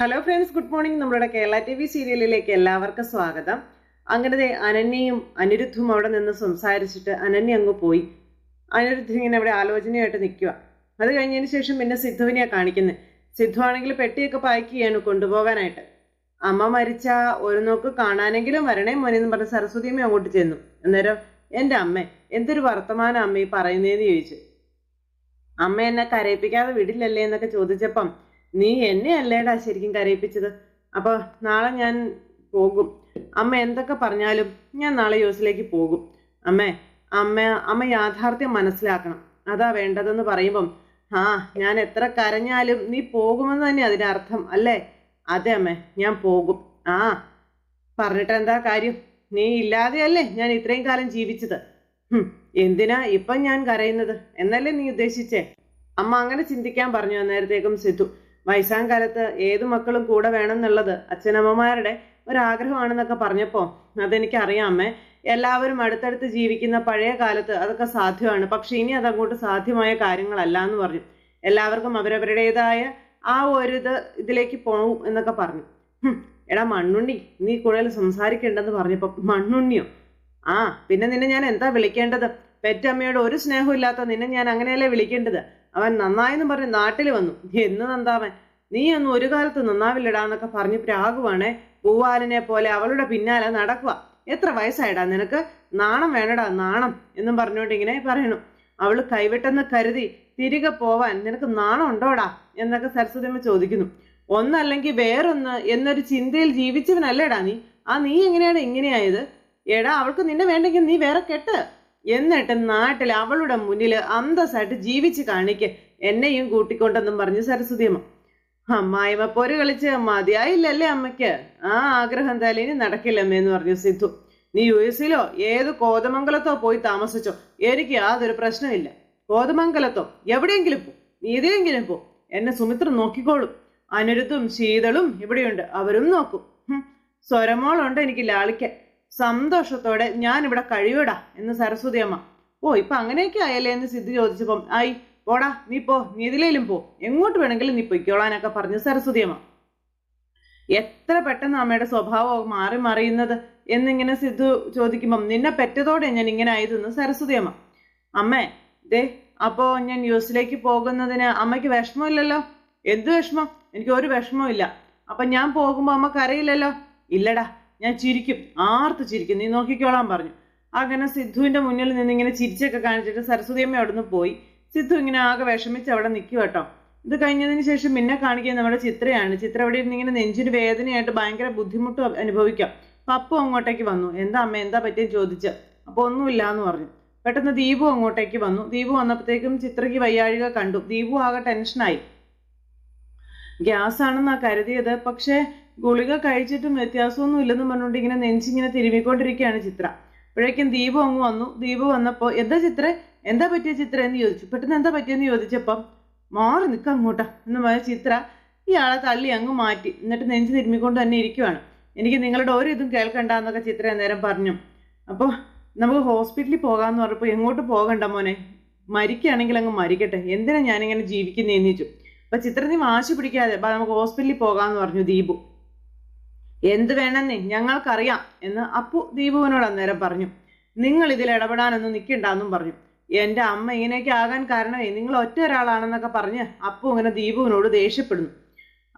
Hello friends good morning നമ്മളുടെ Kerala T V സീരിയലിലേക്ക് എല്ലാവർക്കും സ്വാഗതം. അങ്ങനെ അനന്യയും അനിരുദ്ധും അവിടെ നിന്ന് സംസാരിച്ചിട്ട് അനന്യ അങ്ങ് പോയി. അനിരുദ്ധ ഇങ്ങനെ അവിടെ ആലോചനയായിട്ട് നിൽക്കുക അത് കഴിഞ്ഞതിന് ശേഷം പിന്നെ സിദ്ധുവിനെയാണ് കാണിക്കുന്നത് സിദ്ധു ആണെങ്കിൽ പെട്ടിയൊക്കെ പാക്ക് ചെയ്യാണ് കൊണ്ടുപോകാനായിട്ട്. അമ്മ മരിച്ച ഒരു നോക്ക് കാണാനെങ്കിലും വരണേ മോനെന്ന് പറഞ്ഞ സരസ്വതിയമ്മ അങ്ങോട്ട് ചെന്നു. അന്നേരം എന്റെ അമ്മ എന്തൊരു വർത്തമാന അമ്മ ഈ പറയുന്നതെന്ന് ചോദിച്ചു. അമ്മ എന്നെ കരയിപ്പിക്കാതെ വിടില്ലല്ലേ? എന്നൊക്കെ ചോദിച്ചപ്പം നീ എന്നെ അല്ലേടാ ശരിക്കും കരയിപ്പിച്ചത്? അപ്പൊ നാളെ ഞാൻ പോകും. അമ്മ എന്തൊക്കെ പറഞ്ഞാലും ഞാൻ നാളെ യൂസിലേക്ക് പോകും. അമ്മേ അമ്മ അമ്മ യാഥാർത്ഥ്യം മനസ്സിലാക്കണം. അതാ വേണ്ടതെന്ന് പറയുമ്പം ആ ഞാൻ എത്ര കരഞ്ഞാലും നീ പോകുമെന്ന് തന്നെ അതിനർത്ഥം അല്ലേ? അതെ അമ്മേ ഞാൻ പോകും. ആ പറഞ്ഞിട്ട് എന്താ കാര്യം? നീ ഇല്ലാതെയല്ലേ ഞാൻ ഇത്രയും കാലം ജീവിച്ചത്? എന്തിനാ ഇപ്പം ഞാൻ കരയുന്നത്? എന്നല്ലേ നീ ഉദ്ദേശിച്ചേ? അമ്മ അങ്ങനെ ചിന്തിക്കാൻ പറഞ്ഞു അന്നേരത്തേക്കും സിദ്ധു. വയസ്സാം കാലത്ത് ഏതു മക്കളും കൂടെ വേണം വേണമെന്നുള്ളത് അച്ഛനമ്മമാരുടെ ഒരാഗ്രഹമാണെന്നൊക്കെ പറഞ്ഞപ്പോൾ അതെനിക്ക് അറിയാമേ എല്ലാവരും അടുത്തടുത്ത് ജീവിക്കുന്ന പഴയ കാലത്ത് അതൊക്കെ സാധ്യമാണ്. പക്ഷെ ഇനി അതങ്ങോട്ട് സാധ്യമായ കാര്യങ്ങളല്ല എന്ന് പറഞ്ഞു. എല്ലാവർക്കും അവരവരുടേതായ ആ ഒരു ഇത് ഇതിലേക്ക് പോവും എന്നൊക്കെ പറഞ്ഞു. എടാ മണ്ണുണ്ണി നീ കൂടുതൽ സംസാരിക്കേണ്ടെന്ന് പറഞ്ഞപ്പോൾ മണ്ണുണ്ണിയോ? ആ പിന്നെ നിന്നെ ഞാൻ എന്താ വിളിക്കേണ്ടത്? പെറ്റമ്മയോട് ഒരു സ്നേഹമില്ലാത്ത നിന്നെ ഞാൻ അങ്ങനെയല്ലേ വിളിക്കേണ്ടത്? അവൻ നന്നായെന്ന് പറഞ്ഞ് നാട്ടിൽ വന്നു. എന്ന് നന്ദാവൻ നീ ഒന്നും ഒരു കാലത്ത് നന്നാവില്ലടാ എന്നൊക്കെ പറഞ്ഞ് പ്രാകുവാണേ പൂവാലിനെ പോലെ അവളുടെ പിന്നാലെ നടക്കുക എത്ര വയസ്സായിടാ? നിനക്ക് നാണം വേണടാ നാണം എന്നും പറഞ്ഞുകൊണ്ട് ഇങ്ങനെ പറയണു. അവൾ കൈവിട്ടെന്ന് കരുതി തിരികെ പോവാൻ നിനക്ക് നാണം ഉണ്ടോടാ? എന്നൊക്കെ സരസ്വതിയമ്മ ചോദിക്കുന്നു. ഒന്നല്ലെങ്കിൽ വേറൊന്ന് എന്നൊരു ചിന്തയിൽ ജീവിച്ചവനല്ലേടാ നീ? ആ നീ എങ്ങനെയാണ് ഇങ്ങനെയായത്? എടാ അവൾക്ക് നിന്നെ വേണ്ടെങ്കിൽ നീ വേറെ കെട്ട്. എന്നിട്ട് നാട്ടിൽ അവളുടെ മുന്നിൽ അന്തസ്സായിട്ട് ജീവിച്ച് കാണിക്ക്. എന്നെയും കൂട്ടിക്കൊണ്ടെന്നും പറഞ്ഞു സരസ്വതിയമ്മ. അമ്മായിമ്മ പൊരു കളിച്ച് മതിയായില്ലല്ലേ അമ്മയ്ക്ക്? ആ ആഗ്രഹം എന്തായാലും ഇനി നടക്കില്ലമ്മ എന്ന് പറഞ്ഞു സിദ്ധു. നീ യു എസിലോ ഏത് കോതമംഗലത്തോ പോയി താമസിച്ചോ? എനിക്ക് യാതൊരു പ്രശ്നമില്ല. കോതമംഗലത്തോ? എവിടെയെങ്കിലും പോ. നീ ഇതിലെങ്കിലും പോ. എന്നെ സുമിത്ര നോക്കിക്കോളും. അനിരുദ്ധും ശീതളും ഇവിടെയുണ്ട്. അവരും നോക്കും. സ്വരമോളുണ്ട് എനിക്ക് ലാളിക്കാൻ. സന്തോഷത്തോടെ ഞാൻ ഇവിടെ കഴിയൂടാ എന്ന് സരസ്വതി അമ്മ. ഓ ഇപ്പൊ അങ്ങനെയൊക്കെ ആയല്ലേ എന്ന് സിദ്ധു ചോദിച്ചപ്പം ആയി പോടാ നീ പോ നീ ഇതിലേലും പോ. എങ്ങോട്ട് വേണമെങ്കിലും നീ പൊയ്ക്കോളാനൊക്കെ പറഞ്ഞു സരസ്വതി അമ്മ. എത്ര പെട്ടെന്ന് അമ്മയുടെ സ്വഭാവം മാറി മറിയുന്നത് എന്നിങ്ങനെ സിദ്ധു ചോദിക്കുമ്പം നിന്നെ പെറ്റതോടെ ഞാൻ ഇങ്ങനെ ആയതെന്ന് സരസ്വതി അമ്മ. അമ്മേ ദേ അപ്പോ ഞാൻ യൂസിലേക്ക് പോകുന്നതിന് അമ്മയ്ക്ക് വിഷമമില്ലല്ലോ? എന്ത് വിഷമം? എനിക്ക് ഒരു വിഷമവും ഇല്ല അപ്പൊ ഞാൻ പോകുമ്പോ അമ്മ കരയില്ലല്ലോ? ഇല്ലടാ ഞാൻ ചിരിക്കും ആർത്ത് ചിരിക്കും. നീ നോക്കിക്കോളാൻ പറഞ്ഞു. അങ്ങനെ സിദ്ധുവിന്റെ മുന്നിൽ നിന്ന് ഇങ്ങനെ ചിരിച്ചൊക്കെ കാണിച്ചിട്ട് സരസ്വതി അമ്മ അവിടുന്ന് പോയി. സിദ്ധു ഇങ്ങനെ ആകെ വിഷമിച്ച് അവിടെ നിൽക്കും കേട്ടോ ഇത് കഴിഞ്ഞതിന് ശേഷം പിന്നെ കാണിക്കുക നമ്മുടെ ചിത്രയാണ്. ചിത്ര അവിടെ ഇരുന്ന് ഇങ്ങനെ നെഞ്ചിന് വേദനയായിട്ട് ഭയങ്കര ബുദ്ധിമുട്ട് അനുഭവിക്കാം. പപ്പു അങ്ങോട്ടേക്ക് വന്നു. എന്താ അമ്മ എന്താ പറ്റിയെന്ന് ചോദിച്ചു? അപ്പോൾ ഒന്നുമില്ല എന്ന് പറഞ്ഞു. പെട്ടെന്ന് ദീപു അങ്ങോട്ടേക്ക് വന്നു. ദീപു വന്നപ്പോഴത്തേക്കും ചിത്രയ്ക്ക് വയ്യാഴിക കണ്ടു. ദീപു ആകെ ടെൻഷനായി ഗ്യാസ് ആണെന്നാ കരുതിയത്. പക്ഷേ ഗുളിക കഴിച്ചിട്ടും വ്യത്യാസമൊന്നും ഇല്ലെന്ന് പറഞ്ഞുകൊണ്ട് ഇങ്ങനെ നെഞ്ചിങ്ങനെ തിരുമ്മിക്കൊണ്ടിരിക്കുകയാണ് ചിത്ര. അപ്പോഴേക്കും ദീപു അങ്ങ് വന്നു. ദീപ് വന്നപ്പോൾ എന്താ ചിത്ര? എന്താ പറ്റിയ ചിത്ര? എന്ന് ചോദിച്ചു. പെട്ടെന്ന് എന്താ പറ്റിയെന്ന് ചോദിച്ചപ്പം മാറി നിൽക്കാം അങ്ങോട്ടാ എന്ന് പറഞ്ഞ ചിത്ര ഇയാളെ തള്ളി അങ്ങ് മാറ്റി. എന്നിട്ട് നെഞ്ച് തിരുമ്മിക്കൊണ്ട് തന്നെ ഇരിക്കുവാണ്. എനിക്ക് നിങ്ങളുടെ ഒരു ഇതും കേൾക്കണ്ട എന്നൊക്കെ ചിത്ര അന്നേരം പറഞ്ഞു. അപ്പോൾ നമുക്ക് ഹോസ്പിറ്റലിൽ പോകാമെന്ന് പറഞ്ഞപ്പോൾ എങ്ങോട്ട് പോകണ്ട മോനെ? മരിക്കുകയാണെങ്കിൽ അങ്ങ് മരിക്കട്ടെ. എന്തിനാ ഞാനിങ്ങനെ ജീവിക്കുന്നതെന്ന് ചോദിച്ചു. അപ്പൊ ചിത്ര നീ വാശി പിടിക്കാതെ നമുക്ക് ഹോസ്പിറ്റലിൽ പോകാമെന്ന് പറഞ്ഞു ദീപു. എന്ത് വേണമെന്നേ ഞങ്ങൾക്കറിയാം എന്ന് അപ്പു ദീപുവിനോട് അന്നേരം പറഞ്ഞു. നിങ്ങൾ ഇതിൽ ഇടപെടാനൊന്നും നിൽക്കണ്ടെന്നും പറഞ്ഞു. എന്റെ അമ്മ ഇങ്ങനെയൊക്കെ ആകാൻ കാരണമേ നിങ്ങൾ ഒറ്റ ഒരാളാണെന്നൊക്കെ പറഞ്ഞ് അപ്പു ഇങ്ങനെ ദീപുവിനോട് ദേഷ്യപ്പെടുന്നു.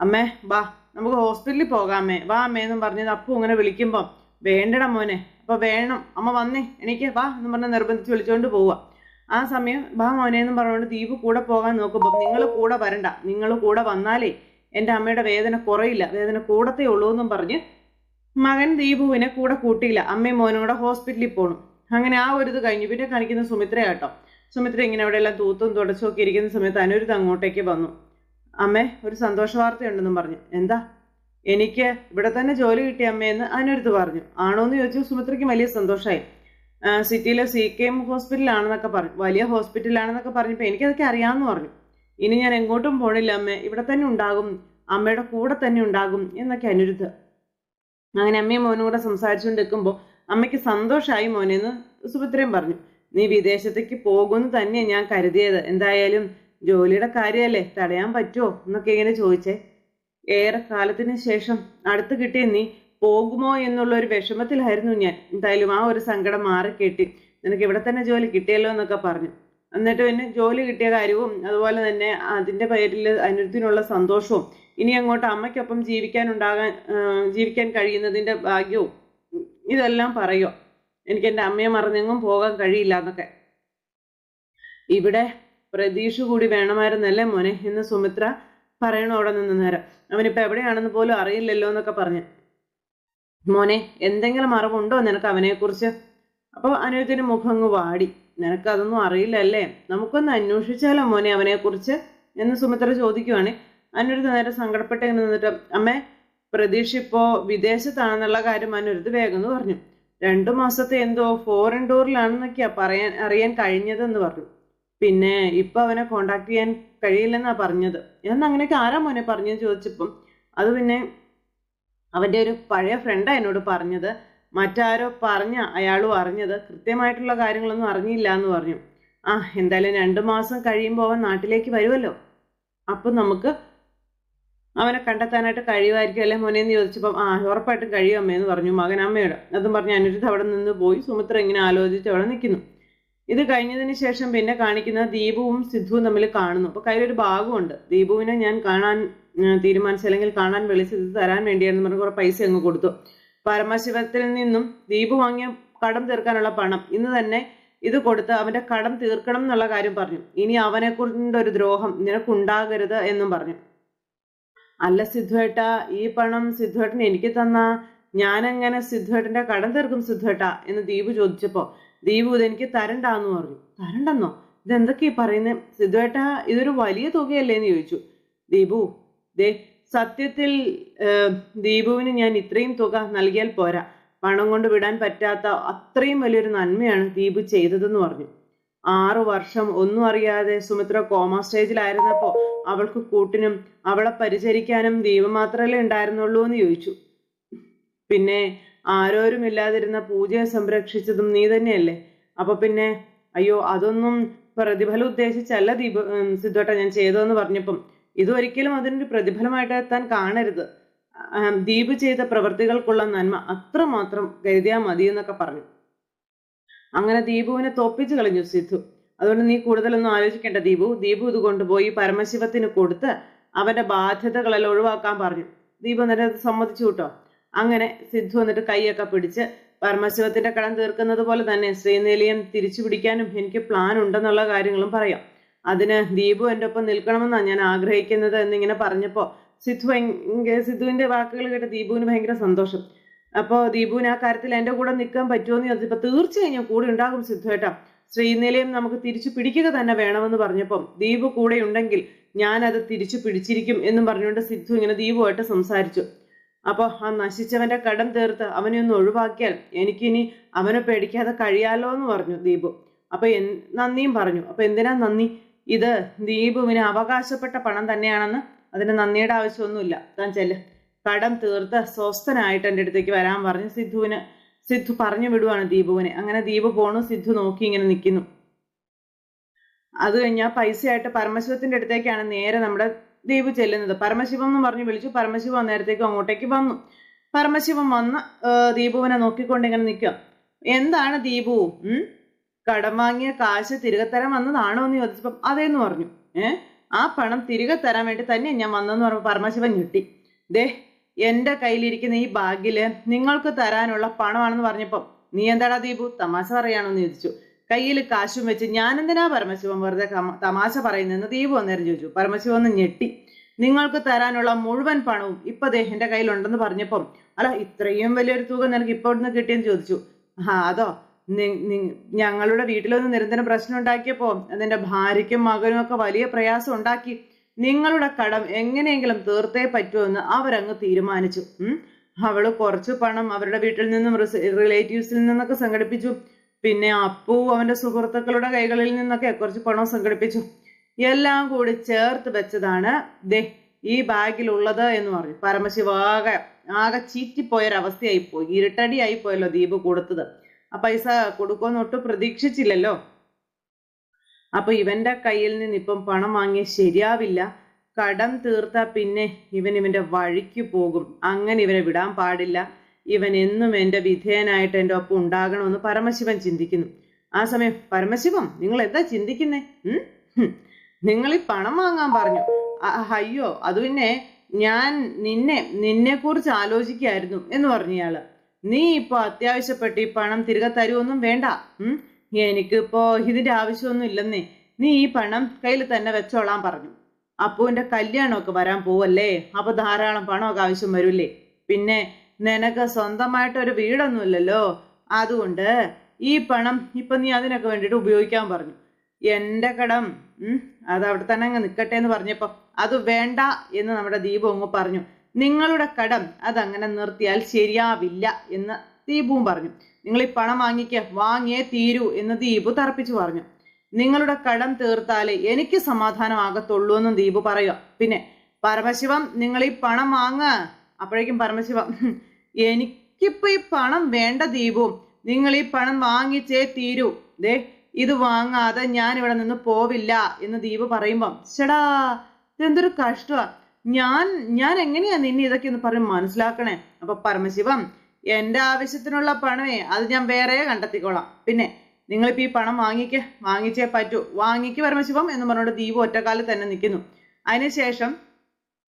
അമ്മേ വാ നമുക്ക് ഹോസ്പിറ്റലിൽ പോകാമേ. വാ അമ്മേ എന്നും പറഞ്ഞത് അപ്പു ഇങ്ങനെ വിളിക്കുമ്പം വേണ്ടടാ മോനെ അപ്പോൾ വേണം. അമ്മ വന്നേ എനിക്ക് വാ എന്ന് പറഞ്ഞ് നിർബന്ധിച്ച് വിളിച്ചുകൊണ്ട് പോവുക ആ സമയം വാ മോനെ എന്നും പറഞ്ഞുകൊണ്ട് ദീപ് കൂടെ പോകാൻ നോക്കുമ്പോൾ നിങ്ങൾ കൂടെ വരണ്ട. നിങ്ങൾ കൂടെ വന്നാലേ എന്റെ അമ്മയുടെ വേദന കുറയില്ല വേദന കൂടത്തേ ഉള്ളൂ എന്നും പറഞ്ഞ് മകൻ ദീപുവിനെ കൂടെ കൂട്ടിയില്ല. അമ്മയും മോനും കൂടെ ഹോസ്പിറ്റലിൽ പോണു. അങ്ങനെ ആ ഒരു ഇത് കഴിഞ്ഞു. പിന്നെ കാണിക്കുന്ന സുമിത്ര കേട്ടോ സുമിത്ര ഇങ്ങനെ അവിടെ എല്ലാം തൂത്തും തുടച്ചും ഒക്കെ ഇരിക്കുന്ന സമയത്ത് അനുരുത് അങ്ങോട്ടേക്ക് വന്നു. അമ്മേ ഒരു സന്തോഷ വാർത്തയുണ്ടെന്നും പറഞ്ഞു. എന്താ? എനിക്ക് ഇവിടെ തന്നെ ജോലി കിട്ടിയ അമ്മയെന്ന് അനുരുത് പറഞ്ഞു. ആണോ എന്ന് ചോദിച്ചു. സുമിത്രയ്ക്ക് വലിയ സന്തോഷമായി. സിറ്റിയിലെ സി കെ എം ഹോസ്പിറ്റലാണെന്നൊക്കെ പറഞ്ഞു. വലിയ ഹോസ്പിറ്റലാണെന്നൊക്കെ പറഞ്ഞപ്പോൾ എനിക്കതൊക്കെ അറിയാമെന്ന് പറഞ്ഞു. ഇനി ഞാൻ എങ്ങോട്ടും പോണില്ല അമ്മേ. ഇവിടെ തന്നെ ഉണ്ടാകും. അമ്മയുടെ കൂടെ തന്നെ ഉണ്ടാകും എന്നൊക്കെ അനിരുദ്ധ. അങ്ങനെ അമ്മയും മോനും കൂടെ സംസാരിച്ചുകൊണ്ട് നിൽക്കുമ്പോൾ അമ്മയ്ക്ക് സന്തോഷമായി മോനെന്ന് സുഭദ്രയും പറഞ്ഞു. നീ വിദേശത്തേക്ക് പോകുമെന്ന് തന്നെ ഞാൻ കരുതിയത്. എന്തായാലും ജോലിയുടെ കാര്യമല്ലേ തടയാൻ പറ്റുമോ എന്നൊക്കെ ഇങ്ങനെ ചോദിച്ചേ. ഏറെ കാലത്തിന് ശേഷം അടുത്ത് കിട്ടിയ നീ പോകുമോ എന്നുള്ള ഒരു വിഷമത്തിലായിരുന്നു ഞാൻ. എന്തായാലും ആ ഒരു സങ്കടം മാറിക്കെട്ടി. നിനക്ക് ഇവിടെ തന്നെ ജോലി കിട്ടിയല്ലോ എന്നൊക്കെ പറഞ്ഞു. എന്നിട്ട് പിന്നെ ജോലി കിട്ടിയ കാര്യവും അതുപോലെ തന്നെ അതിന്റെ പേരിൽ അനുദിനുള്ള സന്തോഷവും. ഇനി അങ്ങോട്ട് അമ്മയ്ക്കൊപ്പം ജീവിക്കാനുണ്ടാകാൻ ജീവിക്കാൻ കഴിയുന്നതിന്റെ ഭാഗ്യവും ഇതെല്ലാം പറയുമോ എനിക്ക് എന്റെ അമ്മയെ മറന്നെങ്ങും പോകാൻ കഴിയില്ല എന്നൊക്കെ. ഇവിടെ പ്രതീക്ഷ കൂടി വേണമായിരുന്നല്ലേ മോനെ? എന്ന് സുമിത്ര പറയണു അവിടെ നിന്ന് നേരം. അവനിപ്പോൾ എവിടെയാണെന്ന് പോലും അറിയില്ലല്ലോ എന്നൊക്കെ പറഞ്ഞു. മോനെ എന്തെങ്കിലും അറിവുണ്ടോ നിനക്ക് അവനെക്കുറിച്ച്? അപ്പോൾ അനുജന് മുഖം അങ്ങ് വാടി. നിനക്ക് അതൊന്നും അറിയില്ലല്ലേ? നമുക്കൊന്ന് അന്വേഷിച്ചാലോ മോനെ അവനെക്കുറിച്ച്? എന്ന് സുമിത്ര ചോദിക്കുവാണേ. അനിരുദ്ധ നേരെ സങ്കടപ്പെട്ട് നിന്നിട്ട് അമ്മേ പ്രതീക്ഷ ഇപ്പോൾ വിദേശത്താണെന്നുള്ള കാര്യം അനിരുദ്ധ് വേഗം പറഞ്ഞു. രണ്ടു മാസത്തെ എന്തോ ഫോറിൻ ടൂറിലാണെന്നൊക്കെയാ പറയാൻ അറിയാൻ കഴിഞ്ഞതെന്ന് പറഞ്ഞു. പിന്നെ ഇപ്പൊ അവനെ കോണ്ടാക്ട് ചെയ്യാൻ കഴിയില്ലെന്നാ പറഞ്ഞത്. എന്ന് അങ്ങനെയൊക്കെ ആരാ മോനെ പറഞ്ഞു ചോദിച്ചപ്പം അത് പിന്നെ അവന്റെ ഒരു പഴയ ഫ്രണ്ടാ എന്നോട് പറഞ്ഞത്. മറ്റാരോ പറഞ്ഞ അയാളും അറിഞ്ഞത്. കൃത്യമായിട്ടുള്ള കാര്യങ്ങളൊന്നും അറിഞ്ഞില്ല എന്ന് പറഞ്ഞു. ആ എന്തായാലും രണ്ടു മാസം കഴിയുമ്പോൾ അവൻ നാട്ടിലേക്ക് വരുമല്ലോ അപ്പം നമുക്ക് അവനെ കണ്ടെത്താനായിട്ട് കഴിയുമായിരിക്കും അല്ലെ മോനെ എന്ന് ചോദിച്ചപ്പം ആ ഉറപ്പായിട്ടും കഴിയും അമ്മയെന്ന് പറഞ്ഞു മകൻ അമ്മയോട്. അതും പറഞ്ഞ് അനിരുദ്ധ അവിടെ നിന്ന് പോയി. സുമിത്ര ഇങ്ങനെ ആലോചിച്ച് അവിടെ നിൽക്കുന്നു. ഇത് കഴിഞ്ഞതിന് ശേഷം പിന്നെ കാണിക്കുന്ന ദീപുവും സിദ്ധുവും തമ്മിൽ കാണുന്നു. അപ്പോൾ കയ്യിലൊരു ഭാഗമുണ്ട് ദീപുവിനെ ഞാൻ കാണാൻ തീരുമാനിച്ചു അല്ലെങ്കിൽ കാണാൻ വിളിച്ചത് തരാൻ വേണ്ടിയായിരുന്നു പറഞ്ഞ് കുറെ പൈസ അങ്ങ് കൊടുത്തു. പരമശിവത്തിൽ നിന്നും ദീപു വാങ്ങിയ കടം തീർക്കാനുള്ള പണം. ഇന്ന് തന്നെ ഇത് കൊടുത്ത് അവന്റെ കടം തീർക്കണം എന്നുള്ള കാര്യം പറഞ്ഞു. ഇനി അവനെ കൊണ്ടൊരു ദ്രോഹം നിനക്കുണ്ടാകരുത് എന്നും പറഞ്ഞു. അല്ല സിദ്ധുവേട്ട ഈ പണം സിദ്ധുവേട്ടൻ എനിക്ക് തന്ന. ഞാനെങ്ങനെ സിദ്ധുവേട്ടന്റെ കടം തീർക്കും സിദ്ധുവേട്ട എന്ന് ദീപു ചോദിച്ചപ്പോ ദീപു ഇതെനിക്ക് തരണ്ടാന്ന് പറഞ്ഞു. തരണ്ടെന്നോ? ഇതെന്തൊക്കെയാ പറയുന്നത് സിദ്ധുവേട്ട ഇതൊരു വലിയ തുകയല്ലേ എന്ന് ചോദിച്ചു. ദീപു ദേ സത്യത്തിൽ ദീപുവിന് ഞാൻ ഇത്രയും തുക നൽകിയാൽ പോരാ. പണം കൊണ്ട് വിടാൻ പറ്റാത്ത അത്രയും വലിയൊരു നന്മയാണ് ദീപു ചെയ്തതെന്ന് പറഞ്ഞു. ആറു വർഷം ഒന്നും അറിയാതെ സുമിത്ര കോമ സ്റ്റേജിലായിരുന്നപ്പോ അവൾക്ക് കൂട്ടിനും അവളെ പരിചരിക്കാനും ദീപം മാത്രമല്ലേ ഉണ്ടായിരുന്നുള്ളൂ എന്ന് ചോദിച്ചു. പിന്നെ ആരോരും ഇല്ലാതിരുന്ന പൂജയെ സംരക്ഷിച്ചതും നീ തന്നെയല്ലേ? അപ്പൊ പിന്നെ അയ്യോ അതൊന്നും പ്രതിഫലം ഉദ്ദേശിച്ചല്ല ദീപ സിദ്ധോട്ട ഞാൻ ചെയ്തതെന്ന് പറഞ്ഞപ്പം. ഇതൊരിക്കലും അതിനൊരു പ്രതിഫലമായിട്ട് എത്താൻ കാണരുത്. ദ്വീപ് ചെയ്ത പ്രവൃത്തികൾക്കുള്ള നന്മ അത്രമാത്രം കരുതിയാൽ മതി എന്നൊക്കെ പറഞ്ഞു. അങ്ങനെ ദീപുവിനെ തോപ്പിച്ചു കളഞ്ഞു സിദ്ധു. അതുകൊണ്ട് നീ കൂടുതലൊന്നും ആലോചിക്കേണ്ട ദീപു. ദീപു ഇത് കൊണ്ടുപോയി പരമശിവത്തിന് കൊടുത്ത് അവന്റെ ബാധ്യതകളെല്ലാം ഒഴിവാക്കാൻ പറഞ്ഞു. ദീപു എന്നിട്ട് സമ്മതിച്ചു കേട്ടോ. അങ്ങനെ സിദ്ധു എന്നിട്ട് കൈയൊക്കെ പിടിച്ച് പരമശിവത്തിന്റെ കടം തീർക്കുന്നത് പോലെ തന്നെ ശ്രീനിലയം തിരിച്ചു പിടിക്കാനും എനിക്ക് പ്ലാൻ ഉണ്ടെന്നുള്ള കാര്യങ്ങളും പറയാം. അതിന് ദീപു എന്റെ ഒപ്പം നിൽക്കണമെന്നാണ് ഞാൻ ആഗ്രഹിക്കുന്നത് എന്നിങ്ങനെ പറഞ്ഞപ്പോൾ സിദ്ധു ഭയങ്കര സിദ്ധുവിന്റെ വാക്കുകൾ കേട്ട് ദീപുവിന് ഭയങ്കര സന്തോഷം. അപ്പോൾ ദീപുവിന് ആ കാര്യത്തിൽ എന്റെ കൂടെ നിൽക്കാൻ പറ്റുമോ എന്ന് ചോദിച്ചപ്പോൾ തീർച്ചയായും ഞാൻ കൂടെ ഉണ്ടാകും സിദ്ധുവേട്ടാ ശ്രീനിലയം നമുക്ക് തിരിച്ചു പിടിക്കുക തന്നെ വേണമെന്ന് പറഞ്ഞപ്പം ദീപു കൂടെ ഉണ്ടെങ്കിൽ ഞാൻ അത് തിരിച്ചു പിടിച്ചിരിക്കും എന്നും പറഞ്ഞുകൊണ്ട് സിദ്ധു ഇങ്ങനെ ദീപുമായിട്ട് സംസാരിച്ചു. അപ്പോൾ ആ നശിച്ചവന്റെ കടം തീർത്ത് അവനെ ഒന്ന് ഒഴിവാക്കിയാൽ എനിക്കിനി അവനെ പേടിക്കാതെ കഴിയാലോ എന്ന് പറഞ്ഞു ദീപു. അപ്പൊ എൻ നന്ദിയും പറഞ്ഞു. അപ്പൊ എന്തിനാ നന്ദി? ഇത് ദീപുവിന് അവകാശപ്പെട്ട പണം തന്നെയാണെന്ന് അതിന് നന്ദിയുടെ ആവശ്യമൊന്നുമില്ല. താൻ ചെല്ല്. കടം തീർത്ത് സ്വസ്ഥനായിട്ട് എന്റെ അടുത്തേക്ക് വരാൻ പറഞ്ഞ് സിദ്ധുവിന് സിദ്ധു പറഞ്ഞു വിടുവാണ് ദീപുവിനെ. അങ്ങനെ ദീപു പോണു സിദ്ധു നോക്കി ഇങ്ങനെ നിൽക്കുന്നു അത് കഴിഞ്ഞാൽ പൈസയായിട്ട് പരമശിവത്തിന്റെ അടുത്തേക്കാണ് നേരെ നമ്മുടെ ദീപു ചെല്ലുന്നത്. പരമശിവം എന്ന് പറഞ്ഞു വിളിച്ചു. പരമശിവം അന്നേരത്തേക്കും അങ്ങോട്ടേക്ക് വന്നു. പരമശിവം വന്ന് ദീപുവിനെ നോക്കിക്കൊണ്ട് ഇങ്ങനെ നിൽക്കുക. എന്താണ് ദീപു? കടം വാങ്ങിയ കാശ് തിരികെ തരാൻ വന്നതാണോ എന്ന് ചോദിച്ചപ്പം അതേന്ന് പറഞ്ഞു. ഏഹ് ആ പണം തിരികെ തരാൻ വേണ്ടി തന്നെ ഞാൻ വന്നെന്ന് പറഞ്ഞു പരമശിവൻ ഞെട്ടി. ദേ എന്റെ കയ്യിലിരിക്കുന്ന ഈ ബാഗിൽ നിങ്ങൾക്ക് തരാനുള്ള പണമാണെന്ന് പറഞ്ഞപ്പം നീ എന്താടാ ദീപു തമാശ പറയാണോ എന്ന് ചോദിച്ചു. കയ്യിൽ കാശും വെച്ച് ഞാൻ എന്തിനാ പരമശിവൻ വെറുതെ തമാശ പറയുന്നതെന്ന് ദീപു അന്നേരം ചോദിച്ചു. പരമശിവൻ ഒന്ന് ഞെട്ടി. നിങ്ങൾക്ക് തരാനുള്ള മുഴുവൻ പണവും ഇപ്പൊ ദേ എന്റെ കയ്യിലുണ്ടെന്ന് പറഞ്ഞപ്പം അല്ല ഇത്രയും വലിയൊരു തുക നിനക്ക് ഇപ്പൊ ഇവിടുന്ന് കിട്ടിയെന്ന് ചോദിച്ചു. ആ അതോ? ഞങ്ങളുടെ വീട്ടിലൊന്ന് നിരന്തരം പ്രശ്നം ഉണ്ടാക്കിയപ്പോ അതിന്റെ ഭാര്യയ്ക്കും മകനും ഒക്കെ വലിയ പ്രയാസം ഉണ്ടാക്കി. നിങ്ങളുടെ കടം എങ്ങനെയെങ്കിലും തീർത്തേ പറ്റുമെന്ന് അവരങ്ങ് തീരുമാനിച്ചു. അവൾ കുറച്ച് പണം അവരുടെ വീട്ടിൽ നിന്നും റിലേറ്റീവ്സിൽ നിന്നൊക്കെ സംഘടിപ്പിച്ചു. പിന്നെ അപ്പു അവന്റെ സുഹൃത്തുക്കളുടെ കൈകളിൽ നിന്നൊക്കെ കുറച്ച് പണം സംഘടിപ്പിച്ചു. എല്ലാം കൂടി ചേർത്ത് വെച്ചതാണ് ദേ ഈ ബാഗിലുള്ളത് എന്ന് പറഞ്ഞു. പരമശിവ ആകെ ആകെ ചീറ്റിപ്പോയൊരവസ്ഥയായി പോയി ഇരുട്ടടിയായി പോയല്ലോ ദീപ് കൊടുത്തത്. ആ പൈസ കൊടുക്കുമെന്ന് ഒട്ടും പ്രതീക്ഷിച്ചില്ലല്ലോ. അപ്പൊ ഇവന്റെ കയ്യിൽ നിന്ന് ഇപ്പം പണം വാങ്ങിയ ശരിയാവില്ല. കടം തീർത്ത പിന്നെ ഇവൻ ഇവന്റെ വഴിക്ക് പോകും. അങ്ങനെ ഇവനെ വിടാൻ പാടില്ല. ഇവൻ എന്നും എന്റെ വിധേയനായിട്ട് എന്റെ ഒപ്പം ഉണ്ടാകണമെന്ന് പരമശിവൻ ചിന്തിക്കുന്നു. ആ സമയം പരമശിവം നിങ്ങൾ എന്താ ചിന്തിക്കുന്നേ? നിങ്ങൾ ഈ പണം വാങ്ങാൻ പറഞ്ഞു. അയ്യോ അത് പിന്നെ ഞാൻ നിന്നെ നിന്നെ കുറിച്ച് ആലോചിക്കായിരുന്നു എന്ന് പറഞ്ഞു ഇയാൾ. നീ ഇപ്പൊ അത്യാവശ്യപ്പെട്ട് ഈ പണം തിരികെ തരുമൊന്നും വേണ്ട. ഉം? എനിക്കിപ്പോ ഇതിന്റെ ആവശ്യമൊന്നും ഇല്ലെന്നേ. നീ ഈ പണം കയ്യിൽ തന്നെ വെച്ചോളാൻ പറഞ്ഞു. അപ്പുവിന്റെ കല്യാണമൊക്കെ വരാൻ പോവല്ലേ? അപ്പൊ ധാരാളം പണമൊക്കെ ആവശ്യം വരൂലേ പിന്നെ നിനക്ക് സ്വന്തമായിട്ട് ഒരു വീടൊന്നുമില്ലല്ലോ അതുകൊണ്ട് ഈ പണം ഇപ്പൊ നീ അതിനൊക്കെ വേണ്ടിട്ട് ഉപയോഗിക്കാൻ പറഞ്ഞു. എന്റെ കടം അത് അവിടെ തന്നെ അങ്ങ് നിൽക്കട്ടെ എന്ന് പറഞ്ഞപ്പോ അത് വേണ്ട എന്ന് നമ്മുടെ ദീപു അങ്ങ് പറഞ്ഞു. നിങ്ങളുടെ കടം അതങ്ങനെ നിർത്തിയാൽ ശരിയാവില്ല എന്ന് ദീപുവും പറഞ്ഞു. നിങ്ങൾ ഈ പണം വാങ്ങിക്ക വാങ്ങിയേ തീരൂ എന്ന് ദീപു തറപ്പിച്ചു പറഞ്ഞു. നിങ്ങളുടെ കടം തീർത്താലേ എനിക്ക് സമാധാനമാകത്തുള്ളൂ എന്നും ദീപു പറയുക. പിന്നെ പരമശിവം നിങ്ങൾ ഈ പണം വാങ്ങ അപ്പോഴേക്കും പരമശിവം "ഹും, എനിക്കിപ്പോ ഈ പണം വേണ്ട ദീപു. നിങ്ങൾ ഈ പണം വാങ്ങിച്ചേ തീരൂ. ദേ ഇത് വാങ്ങാതെ ഞാൻ ഇവിടെ നിന്ന് പോവില്ല എന്ന് ദീപു പറയുമ്പം ചേടാ ഇതെന്തൊരു കഷ്ടമാ ഞാൻ ഞാൻ എങ്ങനെയാ നിന്നെ ഇതൊക്കെ ഒന്ന് പറഞ്ഞ് മനസ്സിലാക്കണേ? അപ്പൊ പരമശിവം എന്റെ ആവശ്യത്തിനുള്ള പണമേ അത് ഞാൻ വേറെ കണ്ടെത്തിക്കോളാം. പിന്നെ നിങ്ങളിപ്പോ ഈ പണം വാങ്ങിക്ക വാങ്ങിച്ചേ പറ്റൂ. വാങ്ങിക്ക് പരമശിവം എന്ന് പറഞ്ഞുകൊണ്ട് ദീപ് ഒറ്റക്കാലിൽ തന്നെ നിൽക്കുന്നു. അതിനുശേഷം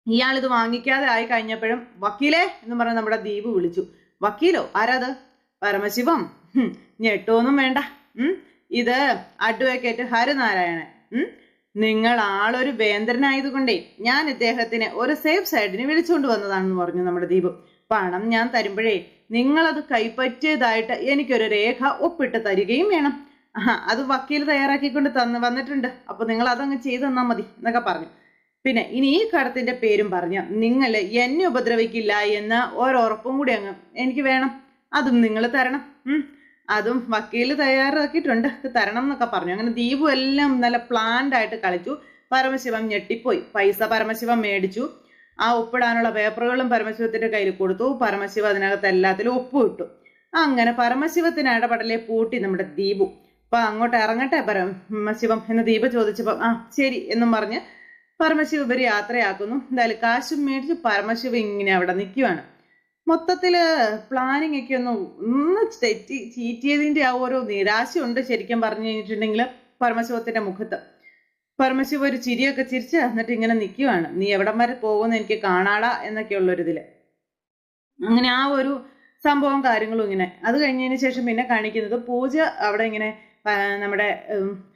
ഇയാൾ ഇത് വാങ്ങിക്കാതെ ആയി കഴിഞ്ഞപ്പോഴും വക്കീലേ എന്ന് പറഞ്ഞ് നമ്മുടെ ദീപ് വിളിച്ചു. വക്കീലോ ആരാത്? പരമശിവം. ഞെട്ടുവൊന്നും വേണ്ട. ഇത് അഡ്വക്കേറ്റ് ഹരിനാരായണൻ. നിങ്ങൾ ആളൊരു വേന്ദ്രനായതുകൊണ്ടേ ഞാൻ ഇദ്ദേഹത്തിന് ഒരു സേഫ് സൈഡിന് വിളിച്ചുകൊണ്ട് വന്നതാണെന്ന് പറഞ്ഞു നമ്മുടെ ദീപു. പണം ഞാൻ തരുമ്പോഴേ നിങ്ങളത് കൈപ്പറ്റിയതായിട്ട് എനിക്കൊരു രേഖ ഒപ്പിട്ട് തരികയും വേണം. ആ അത് വക്കീൽ തയ്യാറാക്കിക്കൊണ്ട് തന്ന് വന്നിട്ടുണ്ട്. അപ്പൊ നിങ്ങൾ അതങ്ങ് ചെയ്തു തന്നാൽ മതി എന്നൊക്കെ പറഞ്ഞു. പിന്നെ ഇനി ഈ കടത്തിന്റെ പേരും പറഞ്ഞ നിങ്ങൾ എന്നെ ഉപദ്രവിക്കില്ല എന്ന ഒരു ഉറപ്പും കൂടി അങ്ങ് എനിക്ക് വേണം. അതും നിങ്ങൾ തരണം. അതും വക്കീൽ തയ്യാറാക്കിയിട്ടുണ്ട്. തരണം എന്നൊക്കെ പറഞ്ഞു. അങ്ങനെ ദീപു എല്ലാം നല്ല പ്ലാൻഡ് ആയിട്ട് കളിച്ചു. പരമശിവം ഞെട്ടിപ്പോയി. പൈസ പരമശിവം മേടിച്ചു. ആ ഒപ്പിടാനുള്ള പേപ്പറുകളും പരമശിവത്തിന്റെ കയ്യിൽ കൊടുത്തു. പരമശിവ അതിനകത്ത് എല്ലാത്തിലും ഒപ്പിട്ടു അങ്ങനെ പരമശിവത്തിന് ഇടപെടലെ പൂട്ടി നമ്മുടെ ദീപു. അപ്പൊ അങ്ങോട്ട് ഇറങ്ങട്ടെ പരമശിവം എന്ന് ദീപ ചോദിച്ചപ്പോ ആ ശരി എന്നും പറഞ്ഞ് പരമശിവ ഇവർ യാത്രയാക്കുന്നു. എന്തായാലും കാശും മേടിച്ച് പരമശിവ ഇങ്ങനെ അവിടെ നിൽക്കുവാണ് മൊത്തത്തിൽ പ്ലാനിങ് ഒക്കെ ഒന്ന് ഒന്ന് തെറ്റി ചീറ്റിയതിന്റെ ആ ഒരു നിരാശയുണ്ട് ശരിക്കും പറഞ്ഞു കഴിഞ്ഞിട്ടുണ്ടെങ്കിൽ പരമശിവത്തിന്റെ മുഖത്ത്. പരമശിവ ഒരു ചിരിയൊക്കെ ചിരിച്ച് എന്നിട്ട് ഇങ്ങനെ നിൽക്കുവാണ് നീ എവിടം വരെ പോകുമെന്ന് എനിക്ക് കാണാടാ എന്നൊക്കെയുള്ളൊരു ഇതിൽ. അങ്ങനെ ആ ഒരു സംഭവം കാര്യങ്ങളും ഇങ്ങനെ. അത് കഴിഞ്ഞതിന് ശേഷം പിന്നെ കാണിക്കുന്നത് പൂജ അവിടെ ഇങ്ങനെ നമ്മുടെ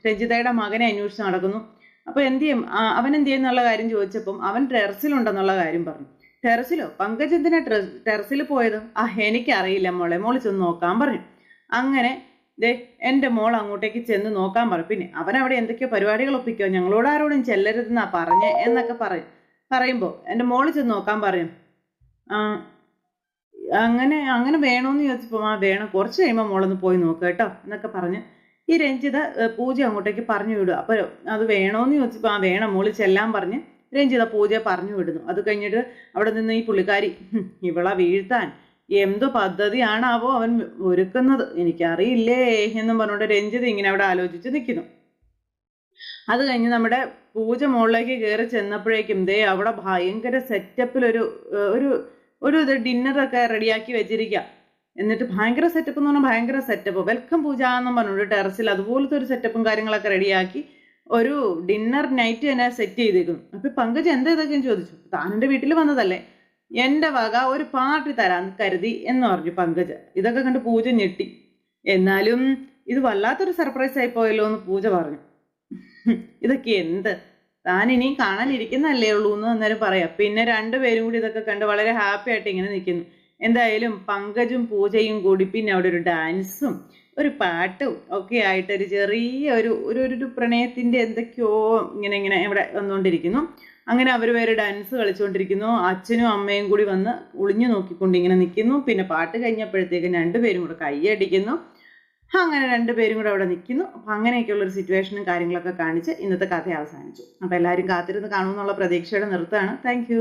രഞ്ജിതയുടെ മകനെ അന്വേഷിച്ച് നടക്കുന്നു. അപ്പൊ എന്ത് ചെയ്യും? അവൻ എന്ത് ചെയ്യുന്നുള്ള കാര്യം ചോദിച്ചപ്പം അവൻ ടെറസിലുണ്ടെന്നുള്ള കാര്യം പറഞ്ഞു. ടെറസിലോ? പങ്കജ് എന്തിനാ ടെറസിൽ പോയത്? ആ എനിക്കറിയില്ല മോളെ. മോൾ ചെന്ന് നോക്കാൻ പറഞ്ഞു അങ്ങനെ ദേ എന്റെ മോൾ അങ്ങോട്ടേക്ക് ചെന്ന് നോക്കാൻ പറഞ്ഞു പിന്നെ അവൻ അവിടെ എന്തൊക്കെയോ പരിപാടികൾ ഒപ്പിക്കോ ഞങ്ങളോട് ആരോടും ചെല്ലരുതെന്നാ പറഞ്ഞ് എന്നൊക്കെ പറയും. പറയുമ്പോൾ എന്റെ മോൾ ചെന്ന് നോക്കാൻ പറയും. അങ്ങനെ അങ്ങനെ വേണോന്ന് ചോദിച്ചപ്പോൾ ആ വേണം. കുറച്ച് കഴിയുമ്പോൾ മോളൊന്ന് പോയി നോക്കുക കേട്ടോ എന്നൊക്കെ പറഞ്ഞ് ഈ രഞ്ജിത പൂജ അങ്ങോട്ടേക്ക് പറഞ്ഞു വിടുക അപ്പോൾ അത് വേണോന്ന് ചോദിച്ചപ്പോൾ ആ വേണം മോൾ ചെല്ലാൻ പറഞ്ഞ് രഞ്ജിത പൂജയെ പറഞ്ഞു വിടുന്നു. അത് കഴിഞ്ഞിട്ട് അവിടെ നിന്ന് ഈ പുള്ളിക്കാരി "ഹും, ഇവളെ വീഴ്ത്താൻ. എന്തു പദ്ധതിയാണാവോ അവൻ ഒരുക്കുന്നത്? എനിക്കറിയില്ലേ എന്നും പറഞ്ഞുകൊണ്ട് രഞ്ജിത ഇങ്ങനെ അവിടെ ആലോചിച്ച് നിൽക്കുന്നു അത് കഴിഞ്ഞ് നമ്മുടെ പൂജ മുകളിലേക്ക് കയറി ചെന്നപ്പോഴേക്കും ദേ അവിടെ ഭയങ്കര സെറ്റപ്പിലൊരു ഒരു ഒരു ഒരു ഇത് ഡിന്നറൊക്കെ റെഡിയാക്കി വെച്ചിരിക്കുക എന്നിട്ട് ഭയങ്കര സെറ്റപ്പ് എന്ന് പറഞ്ഞാൽ ഭയങ്കര സെറ്റപ്പ് വെൽക്കം പൂജ എന്നും പറഞ്ഞുകൊണ്ട് ടെറസിൽ അതുപോലത്തെ ഒരു സെറ്റപ്പും കാര്യങ്ങളൊക്കെ റെഡിയാക്കി ഒരു ഡിന്നർ നൈറ്റ് തന്നെ സെറ്റ് ചെയ്തേക്കുന്നു അപ്പൊ പങ്കജ് എന്താ ഇതൊക്കെ ചോദിച്ചു. എന്റെ വീട്ടിൽ വന്നതല്ലേ. എന്റെ വക ഒരു പാർട്ടി തരാൻ കരുതി എന്ന് പറഞ്ഞു പങ്കജ്. ഇതൊക്കെ കണ്ട് പൂജ ഞെട്ടി. എന്നാലും ഇത് വല്ലാത്തൊരു സർപ്രൈസ് ആയി പോയല്ലോ എന്ന് പൂജ പറഞ്ഞു. ഇതൊക്കെ എന്ത്? താൻ ഇനി കാണാനിരിക്കുന്നല്ലേ ഉള്ളൂ എന്ന് അന്നേരം പറയാം. പിന്നെ രണ്ടുപേരും കൂടി ഇതൊക്കെ കണ്ട് വളരെ ഹാപ്പി ആയിട്ട് ഇങ്ങനെ നിൽക്കുന്നു. എന്തായാലും പങ്കജും പൂജയും കൂടി പിന്നെ അവിടെ ഒരു ഡാൻസും ഒരു പാട്ടും ഒക്കെ ആയിട്ട് ഒരു ചെറിയ ഒരു ഒരു ഒരു- പ്രണയത്തിന്റെ എന്തൊക്കെയോ ഇങ്ങനെ ഇങ്ങനെ ഇവിടെ വന്നുകൊണ്ടിരിക്കുന്നു. അങ്ങനെ അവർ വേറെ ഡാൻസ് കളിച്ചുകൊണ്ടിരിക്കുന്നു. അച്ഛനും അമ്മയും കൂടി വന്ന് ഒളിഞ്ഞു നോക്കിക്കൊണ്ട് ഇങ്ങനെ നിൽക്കുന്നു. പിന്നെ പാട്ട് കഴിഞ്ഞപ്പോഴത്തേക്കും രണ്ടുപേരും കൂടെ കൈയടിക്കുന്നു അങ്ങനെ രണ്ടുപേരും കൂടെ അവിടെ നിൽക്കുന്നു. അപ്പം അങ്ങനെയൊക്കെയുള്ള ഒരു സിറ്റുവേഷനും കാര്യങ്ങളൊക്കെ കാണിച്ച് ഇന്നത്തെ കഥ അവസാനിച്ചു. അപ്പോൾ എല്ലാവരും കാത്തിരുന്ന് കാണുമെന്നുള്ള പ്രതീക്ഷയോടെ നിർത്താണ് താങ്ക്